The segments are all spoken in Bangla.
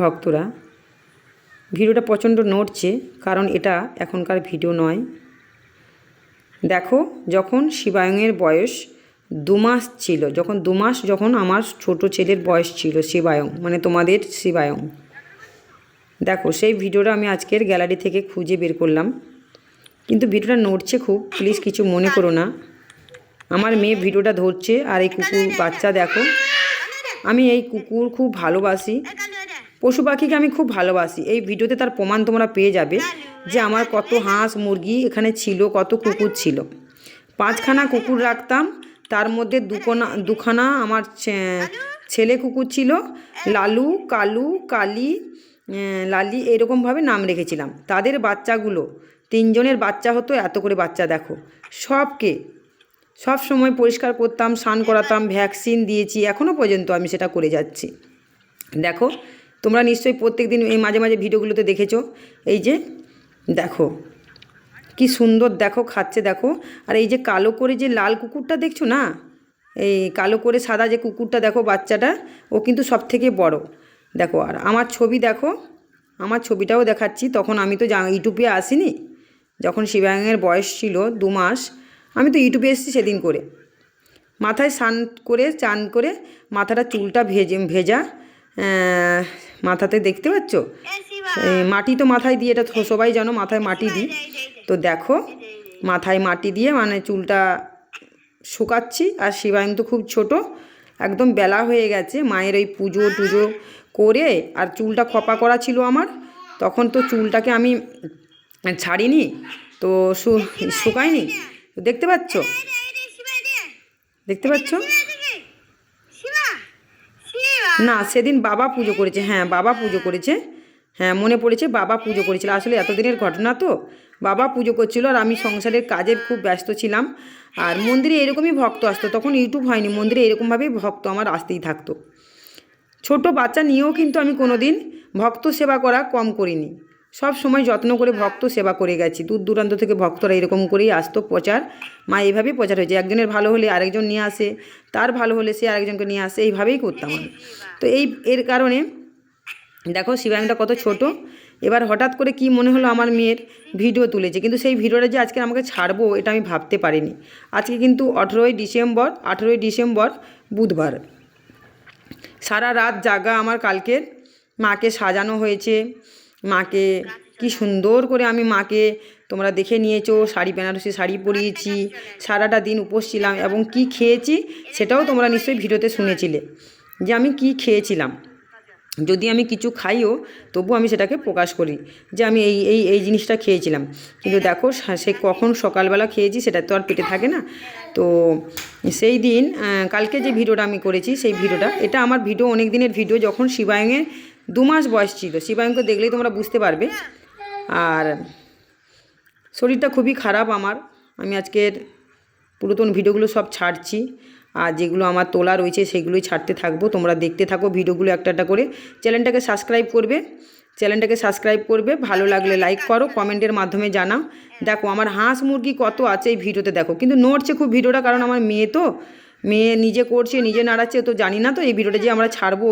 ভক্তরা। ভিডিওটা প্রচণ্ড নড়ছে, কারণ এটা এখনকার ভিডিও নয়। দেখো, যখন শিবায়নের বয়স দু মাস ছিল, যখন দু মাস যখন আমার ছোট ছেলের বয়স ছিল শিবায়ং মানে তোমাদের শিবায়ং দেখো, সেই ভিডিওটা আমি আজকের গ্যালারি থেকে খুঁজে বের করলাম। কিন্তু ভিডিওটা নড়ছে খুব, প্লিজ কিছু মনে করো না। আমার মেয়ে ভিডিওটা ধরছে আর এই কুকুর বাচ্চা দেখো। আমি এই কুকুর খুব ভালোবাসি। পশু পাখিকে আমি খুব ভালোবাসি। এই ভিডিওতে তার প্রমাণ তোমরা পেয়ে যাবে যে আমার কত হাঁস, মুরগি এখানে ছিল, কত কুকুর ছিল। পাঁচখানা কুকুর রাখতাম, তার মধ্যে দুখানা দুখানা আমার ছেলে কুকুর ছিল, লালু, কালু, কালি লালি এরকমভাবে নাম রেখেছিলাম। তাদের বাচ্চাগুলো, তিনজনের বাচ্চা হতো, এত করে বাচ্চা দেখো। সবকে, সব সময় পরিষ্কার করতাম, স্নান করাতাম, ভ্যাকসিন দিয়েছি এখনও পর্যন্ত আমি সেটা করে যাচ্ছি। দেখো তোমরা নিশ্চয়ই প্রত্যেক দিন এই মাঝে মাঝে ভিডিওগুলোতে দেখেছ। এই যে, দেখো, কি সুন্দর দেখো, খাচ্ছে দেখো। আর এই যে কালো করে যে লাল কুকুরটা দেখছ না? এই কালো করে সাদা যে কুকুরটা দেখো বাচ্চাটা, ও কিন্তু সব থেকে বড়। দেখো, আর আমার ছবি দেখো, আমার ছবিটাও দেখাচ্ছি। তখন আমি তো ইউটিউবে আসিনি। যখন শিবাঙ্গের বয়স ছিল দু মাস, আমি তো ইউটিউবে এসেছি সেদিন করে। মাথায় স্নান করে, চান করে মাথাটা চুলটা ভেজে, ভেজা মাথাতে দেখতে পাচ্ছ? মাটি তো মাথায় দিয়ে, এটা সবাই জানো, মাথায় মাটি দিই। তো দেখো, মাথায় মাটি দিয়ে মানে চুলটা শুকাচ্ছি, আর শিবায়ন তো খুব ছোট, একদম বেলা হয়ে গেছে, মায়ের ওই পুজো টুজো করে, আর চুলটা খপা করা ছিল আমার, তখন তো চুলটাকে আমি ছাড়িনি, তো শু- শুকায়নি দেখতে পাচ্ছ? দেখতে পাচ্ছ? না, সেদিন বাবা পুজো করেছে। হ্যাঁ বাবা পুজো করেছে। হ্যাঁ মনে পড়েছে বাবা পুজো করেছিল। আসলে এতদিনের ঘটনা তো। বাবা পুজো করছিল আর আমি সংসারের কাজে খুব ব্যস্ত ছিলাম। আর মন্দিরে এরকমই ভক্ত আসতো। তখন ইউটিউব হয়নি। মন্দিরে এরকমভাবেই ভক্ত আমার আসতেই থাকতো। ছোট বাচ্চা নিয়েও কিন্তু আমি কোনোদিন ভক্ত সেবা করা কম করিনি। সব সময় যত্ন করে ভক্ত সেবা করে গেছি। দূর দূরান্ত থেকে ভক্তরা এরকম করেই আসতো প্রচার। মা এইভাবেই প্রচার হয়েছে। একজনের ভালো হলে আরেকজন নিয়ে আসে, তার ভালো হলে সে আরেকজনকে নিয়ে আসে, এইভাবেই করতাম আমি। তো এই, এর কারণে দেখো শিবাঙ্গটা কত ছোট। এবার হঠাৎ করে কি মনে হলো আমার মেয়ের ভিডিও তুলেছে। কিন্তু সেই ভিডিওটা যে আজকে আমাকে ছাড়বো, এটা আমি ভাবতে পারিনি। আজকে কিন্তু আঠেরোই ডিসেম্বর আঠেরোই ডিসেম্বর বুধবার। সারা রাত জাগা আমার কালকের। মাকে সাজানো হয়েছে। মাকে কি সুন্দর করে আমি মাকে তোমরা দেখে নিয়েছো, শাড়ি বেনারসি শাড়ি পরিয়েছি, সারাটা দিন উপোস ছিলাম এবং কি খেয়েছি সেটাও তোমরা নিশ্চয়ই ভিডিওতে শুনেছিলে যে আমি কি খেয়েছিলাম। যদি আমি কিছু খাইও, তবু আমি সেটাকে প্রকাশ করি যে আমি এই এই এই জিনিসটা খেয়েছিলাম। কিন্তু দেখো, সে কখন সকালবেলা খেয়েছি সেটা তো আর পেটে থাকে না। তো সেই দিন কালকে যে ভিডিওটা আমি করেছি, সেই ভিডিওটা, এটা আমার ভিডিও, অনেক দিনের ভিডিও যখন শিবায়নের দু মাস বয়স ছিল শিবায়নকে দেখলেই তোমরা বুঝতে পারবে। আর শরীরটা খুবই খারাপ আমার। আমি আজকের পুরাতন ভিডিওগুলো সব ছাড়ছি, আর যেগুলো আমার তোলা রয়েছে সেগুলোই ছাড়তে থাকব। তোমরা দেখতে থাকো ভিডিওগুলো একটা একটা করে। চ্যানেলটাকে সাবস্ক্রাইব করবে, চ্যানেলটাকে সাবস্ক্রাইব করবে। ভালো লাগলে লাইক করো, কমেন্টের মাধ্যমে জানাও। দেখো, আমার হাঁস মুরগি কত আছে এই ভিডিওতে দেখো। কিন্তু নড়ছে খুব ভিডিওটা, কারণ আমার মেয়ে তো। মেয়ে নিজে করছে, নিজে নাড়াচ্ছে, তো জানি না তো এই ভিডিওটা যে আমরা ছাড়বো,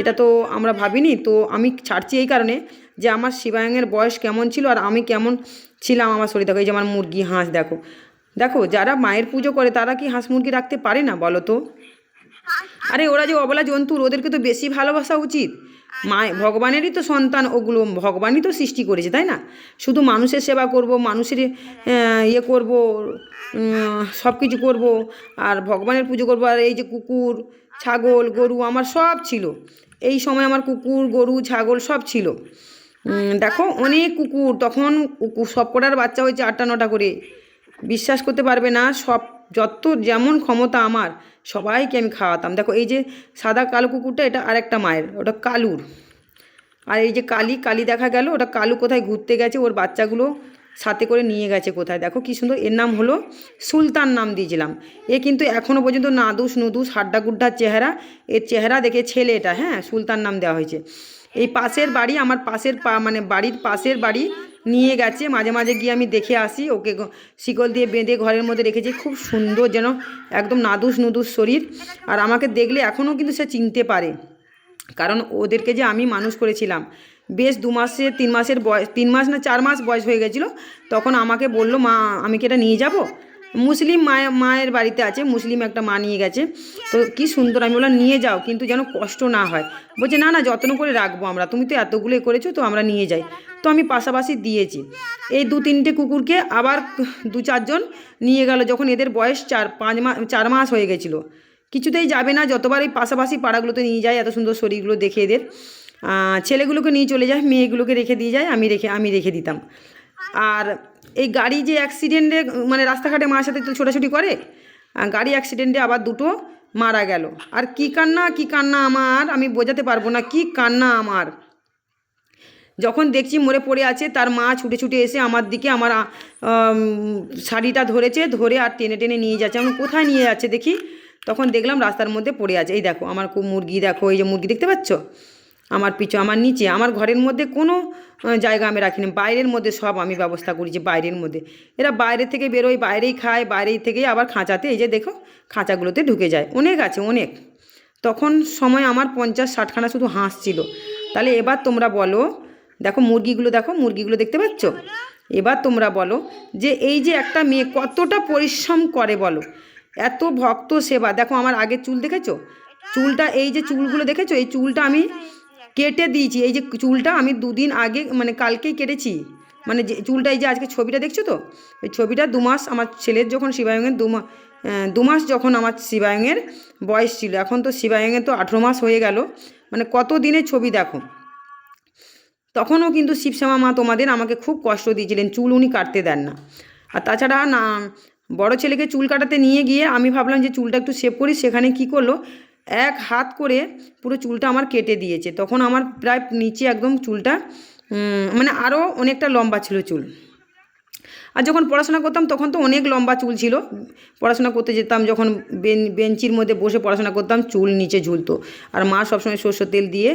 এটা তো আমরা ভাবিনি, তো আমি ছাড়ছি এই কারণে যে আমার শিবায়ঙের বয়স কেমন ছিল আর আমি কেমন ছিলাম আমার শরীর। দেখো এই যে আমার মুরগি হাঁস, দেখো। দেখো, যারা মায়ের পুজো করে তারা কি হাঁস মুরগি রাখতে পারে না বলো তো? আরে ওরা যে অবলা জন্তুর, ওদেরকে তো বেশি ভালোবাসা উচিত। মা, ভগবানেরই তো সন্তান ওগুলো, ভগবানই তো সৃষ্টি করেছে, তাই না? শুধু মানুষের সেবা করব, মানুষের ইয়ে করব সব কিছু করব, আর ভগবানের পুজো করব, আর এই যে কুকুর, ছাগল, গরু, আমার সব ছিল। এই সময় আমার কুকুর, গরু, ছাগল সব ছিল। দেখো, অনেক কুকুর, তখন সব কটার বাচ্চা হয়েছে আটটা, নটা করে। বিশ্বাস করতে পারবে না, সব যত যেমন ক্ষমতা আমার, সবাইকে আমি খাওয়াতাম। দেখো, এই যে সাদা কালো কুকুরটা, এটা আরেকটা মায়ের, ওটা কালুর। আর এই যে কালি কালি দেখা গেল, ওটা কালু কোথায় ঘুরতে গেছে, ওর বাচ্চাগুলো সাথে করে নিয়ে গেছে কোথায়? দেখো কি সুন্দর, এর নাম হলো সুলতান নাম দিয়েছিলাম। এ কিন্তু এখনও পর্যন্ত নাদুস, নুদুস হাড্ডা গুড্ডার চেহারা, এর চেহারা দেখে ছেলে এটা হ্যাঁ সুলতান নাম দেওয়া হয়েছে। এই পাশের বাড়ি, আমার পাশের পা মানে বাড়ির পাশের বাড়ি নিয়ে গেছে। মাঝে মাঝে গিয়ে আমি দেখে আসি। ওকে শিকল দিয়ে বেঁধে ঘরের মধ্যে রেখেছি। খুব সুন্দর যেন একদম নাদুস নুদুস শরীর। আর আমাকে দেখলে এখনও কিন্তু সে চিনতে পারে। কারণ ওদেরকে যে আমি মানুষ করেছিলাম। বেশ দু মাসে তিন মাসের বয়স তিন মাস না চার মাস বয়স হয়ে গেছিল। তখন আমাকে বলল, মা, আমি কি এটা নিয়ে যাব? মুসলিম মায়ের মায়ের বাড়িতে আছে, মুসলিম একটা মা নিয়ে গেছে। তো কি সুন্দর, আমি বললাম, নিয়ে যাও, কিন্তু যেন কষ্ট না হয়। বলছে, না না, যত্ন করে রাখব আমরা, তুমি তো এতগুলো করেছ, তো আমরা নিয়ে যাই। তো আমি পাশাপাশি দিয়েছি। এই দু তিনটে কুকুরকে আবার দু চারজন নিয়ে গেল, যখন এদের বয়স চার, পাঁচ মাস চার মাস হয়ে গেছিল। কিছুতেই যাবে না, যতবার এই পাশাপাশি পাড়াগুলোতে নিয়ে যায়, এত সুন্দর শরীরগুলো দেখে এদের। ছেলেগুলোকে নিয়ে চলে যায়, মেয়েগুলোকে রেখে দিয়ে যায়, আমি রেখে আমি রেখে দিতাম। আর এই গাড়ি যে অ্যাক্সিডেন্টে মানে রাস্তাঘাটে মার সাথে তো ছোটাছুটি করে গাড়ি অ্যাক্সিডেন্টে আবার দুটো মারা গেল। আর কি কান্না কি কান্না আমার, আমি বোঝাতে পারব না, কি কান্না আমার। যখন দেখছি মরে পড়ে আছে, তার মা ছুটে ছুটে এসে আমার দিকে আমার শাড়িটা ধরেছে, ধরে আর টেনে টেনে নিয়ে যাচ্ছে। আমি কোথায় নিয়ে যাচ্ছে দেখি? তখন দেখলাম রাস্তার মধ্যে পড়ে আছে। এই দেখো, আমার মুরগি দেখো, এই যে মুরগি দেখতে পাচ্ছ? আমার পিছু, আমার নিচে, আমার ঘরের মধ্যে কোনো জায়গা আমি রাখি রাখিনি। বাইরের মধ্যে সব আমি ব্যবস্থা করেছি বাইরের মধ্যে। এরা বাইরে থেকে বেরোয়, বাইরেই খায়, বাইরেই থেকেই আবার খাঁচাতে এই যে দেখো, খাঁচাগুলোতে ঢুকে যায়। অনেক আছে, অনেক। তখন সময় আমার পঞ্চাশ, ষাটখানা শুধু হাঁস ছিল। তাহলে এবার তোমরা বলো, দেখো মুরগিগুলো দেখো মুরগিগুলো দেখতে পাচ্ছ? এবার তোমরা বলো যে এই যে একটা মেয়ে কতটা পরিশ্রম করে বলো? এত ভক্ত সেবা। দেখো আমার আগের চুল দেখেছ? চুলটা, এই যে চুলগুলো দেখেছ? এই চুলটা আমি কেটে দিয়েছি। এই যে চুলটা আমি দুদিন আগে মানে কালকেই কেটেছি। মানে যে চুলটা এই যে আজকে ছবিটা দেখছ তো? এই ছবিটা দু মাস আমার ছেলের যখন শিবায়নের দু মাস দু মাস যখন আমার শিবায়নের বয়স ছিল, এখন তো শিবায়নের তো আঠেরো মাস হয়ে গেল। মানে কত দিনের ছবি দেখো? তখনও কিন্তু শিবশ্যামা মা তোমাদের আমাকে খুব কষ্ট দিয়েছিলেন, চুল উনি কাটতে দেন না। আর তাছাড়া না, বড় ছেলেকে চুল কাটাতে নিয়ে গিয়ে আমি ভাবলাম যে চুলটা একটু সেভ করি, সেখানে কি করল? এক হাত করে পুরো চুলটা আমার কেটে দিয়েছে। তখন আমার প্রায় নিচে একদম চুলটা মানে আরও অনেকটা লম্বা ছিল চুল। আর যখন পড়াশোনা করতাম তখন তো অনেক লম্বা চুল ছিল। পড়াশোনা করতে যেতাম যখন বেঞ্চির মধ্যে বসে পড়াশোনা করতাম, চুল নিচে ঝুলতো। আর মা সবসময় সর্ষের তেল দিয়ে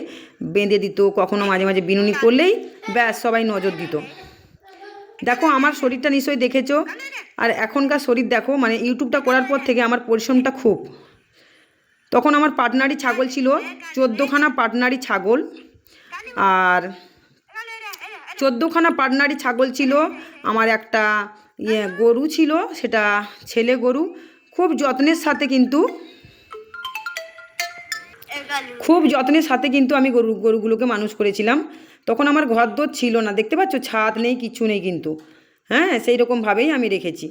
বেঁধে দিত, কখনো মাঝে মাঝে বিনুনি করলেই ব্যাস সবাই নজর দিত। দেখো আমার শরীরটা নিশ্চয়ই দেখেছ। আর এখনকার শরীর দেখো মানে ইউটিউবটা করার পর থেকে আমার পরিশ্রমটা খুব। তখন আমার পাটনারি ছাগল ছিল, চোদ্দোখানা পাটনারি ছাগল। আর চোদ্দোখানা পাটনারি ছাগল ছিল, আমার একটা ইয়ে গরু ছিল, সেটা ছেলে গরু। খুব যত্নের সাথে কিন্তু খুব যত্নের সাথে কিন্তু আমি গরু, গরুগুলোকে মানুষ করেছিলাম। তখন আমার ঘরদোর ছিল না, দেখতে পাচ্ছ? ছাদ নেই, কিছু নেই কিন্তু। হ্যাঁ সেই রকমভাবেই আমি রেখেছি।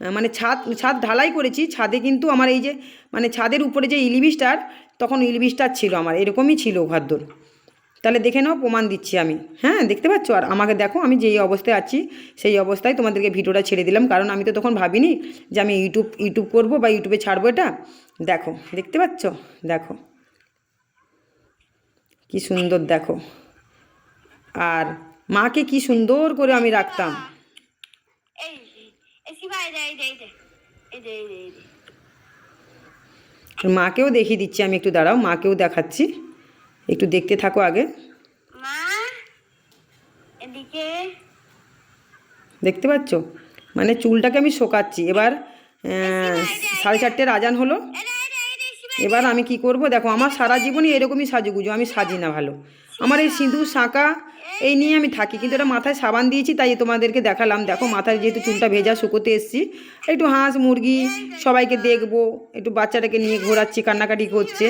মানে ছাদ ছাদ ঢালাই করেছি, ছাদে কিন্তু আমার এই যে মানে ছাদের উপরে যে ইলিবিস্টার, তখন ইলিবিস্টার ছিল আমার, এরকমই ছিল ঘরদোর। তাহলে দেখে নাও, প্রমাণ দিচ্ছি আমি। হ্যাঁ দেখতে পাচ্ছ? আর আমাকে দেখো, আমি যেই অবস্থায় আছি, সেই অবস্থায় তোমাদেরকে ভিডিওটা ছেড়ে দিলাম, কারণ আমি তো তখন ভাবিনি যে আমি ইউটিউব ইউটিউব করব বা ইউটিউবে ছাড়বো এটা। দেখো, দেখতে পাচ্ছ? দেখো। কি সুন্দর, দেখো। আর মাকে কি সুন্দর করে আমি রাখতাম। মাকেও দেখিয়ে দিচ্ছি আমি একটু দাঁড়াও মাকেও দেখাচ্ছি। একটু দেখতে থাকো আগে। দেখতে পাচ্ছ? মানে চুলটাকে আমি শোকাচ্ছি। এবার সাড়ে চারটের আজান হলো। এবার আমি কি করব? দেখো আমার সারা জীবনই এরকমই সাজুগুজু আমি সাজি না ভালো। আমার এই সিঁদুর শাঁকা এই নিয়ে আমি থাকি কিন্তু এটা মাথায় সাবান দিয়েছি তাই তোমাদেরকে দেখালাম। দেখো মাথায় যেহেতু চুলটা ভেজা শুকোতে এসছি। একটু হাঁস মুরগি সবাইকে দেখব একটু বাচ্চাটাকে নিয়ে ঘোরাচ্ছি কান্নাকাটি করছে।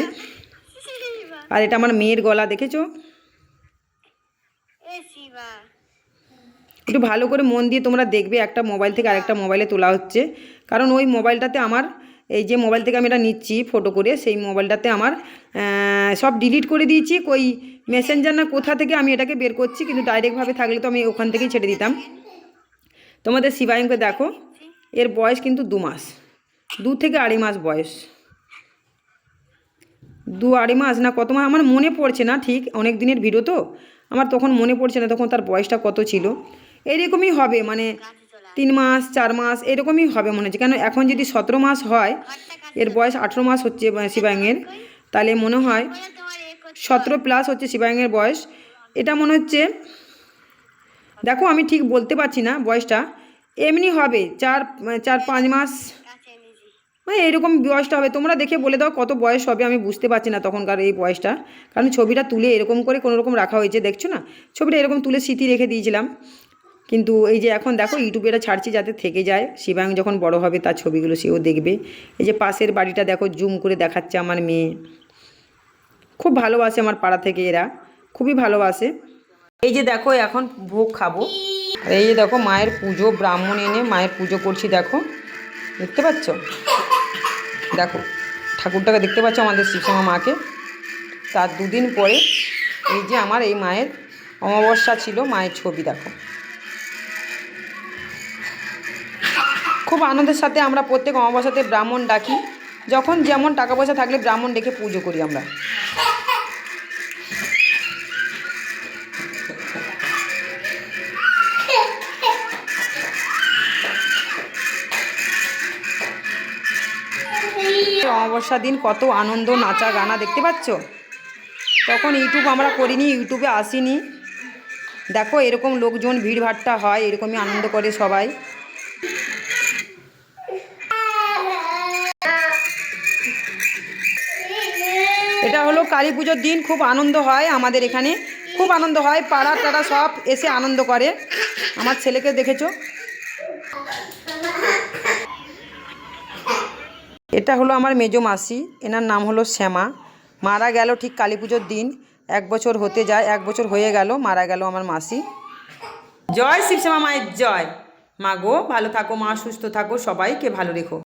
আর এটা আমার মেয়ের গলা দেখেছ? একটু ভালো করে মন দিয়ে তোমরা দেখবে একটা মোবাইল থেকে আরেকটা মোবাইলে তোলা হচ্ছে। কারণ ওই মোবাইলটাতে আমার এই যে মোবাইল থেকে আমি এটা নিচ্ছি ফটো করে, সেই মোবাইলটাতে আমার সব ডিলিট করে দিয়েছি, কই মেসেঞ্জার না কোথা থেকে আমি এটাকে বের করছি, কিন্তু ডাইরেক্টভাবে থাকলে তো আমি ওখান থেকেই ছেড়ে দিতাম। তোমাদের শিবায়নকে দেখো, এর বয়স কিন্তু দু মাস, দু থেকে আড়াই মাস বয়স। দু আড়াই মাস না কত মাস, আমার মনে পড়ছে না ঠিক, অনেক দিনের ভিডিও তো, আমার তখন মনে পড়ছে না তখন তার বয়সটা কত ছিল। এরকমই হবে মানে তিন মাস, চার মাস, এরকমই হবে মনে হচ্ছে। কেন এখন যদি সতেরো মাস হয়, এর বয়স আঠেরো মাস হচ্ছে শিবাঙ্গের। তাহলে মনে হয় সতেরো প্লাস হচ্ছে শিবাঙ্গের বয়স। এটা মনে হচ্ছে, দেখো আমি ঠিক বলতে পারছি না বয়সটা। এমনি হবে, চার চার, পাঁচ মাস। মানে এরকম বয়সটা হবে। তোমরা দেখে বলে দাও কত বয়স হবে, আমি বুঝতে পারছি না তখনকার এই বয়সটা। কারণ ছবিটা তুলে এরকম করে কোনো রকম রাখা হয়েছে, দেখছ না? ছবিটা এরকম তুলে স্মৃতি রেখে দিয়েছিলাম। কিন্তু এই যে এখন দেখো ইউটিউবে এটা ছাড়ছি যাতে থেকে যায়। শিবাং যখন বড় হবে তার ছবিগুলো সেও দেখবে। এই যে পাশের বাড়িটা দেখো, জুম করে দেখাচ্ছে আমার মেয়ে। খুব ভালোবাসে আমার পাড়া থেকে এরা। খুবই ভালোবাসে। এই যে দেখো এখন ভোগ খাব। এই যে দেখো মায়ের পুজো, ব্রাহ্মণ এনে মায়ের পুজো করছি দেখো। দেখতে পাচ্ছ? দেখো, ঠাকুরটাকে দেখতে পাচ্ছ আমাদের শিবসমা মাকে। তার দুদিন পরে এই যে আমার এই মায়ের অমাবস্যা ছিল, মায়ের ছবি দেখো। খুব আনন্দের সাথে আমরা প্রত্যেক অমাবস্যাতে ব্রাহ্মণ ডাকি। যখন যেমন টাকা পয়সা থাকলে ব্রাহ্মণ ডেকে পুজো করি আমরা। অমাবস্যার দিন কত আনন্দ, নাচা, গানা, দেখতে পাচ্ছ? তখন ইউটিউব আমরা করিনি, ইউটিউবে আসিনি। দেখো এরকম লোকজন, ভিড়ভাট্টা হয়, এরকমই আনন্দ করে সবাই। এটা হলো কালী পুজোর দিন, খুব আনন্দ হয় আমাদের এখানে। খুব আনন্দ হয়, পাড়া টাড়া সব এসে আনন্দ করে। আমার ছেলেকে দেখেছ? এটা হলো আমার মেজো মাসি, এনার নাম হলো শ্যামা। মারা গেল ঠিক কালী পুজোর দিন, এক বছর হতে যায়, এক বছর হয়ে গেল, মারা গেল আমার মাসি। জয় শিবশ্যামা মায়ের জয়। মা গো, ভালো থাকো, মা সুস্থ থাকো, সবাইকে ভালো রেখো।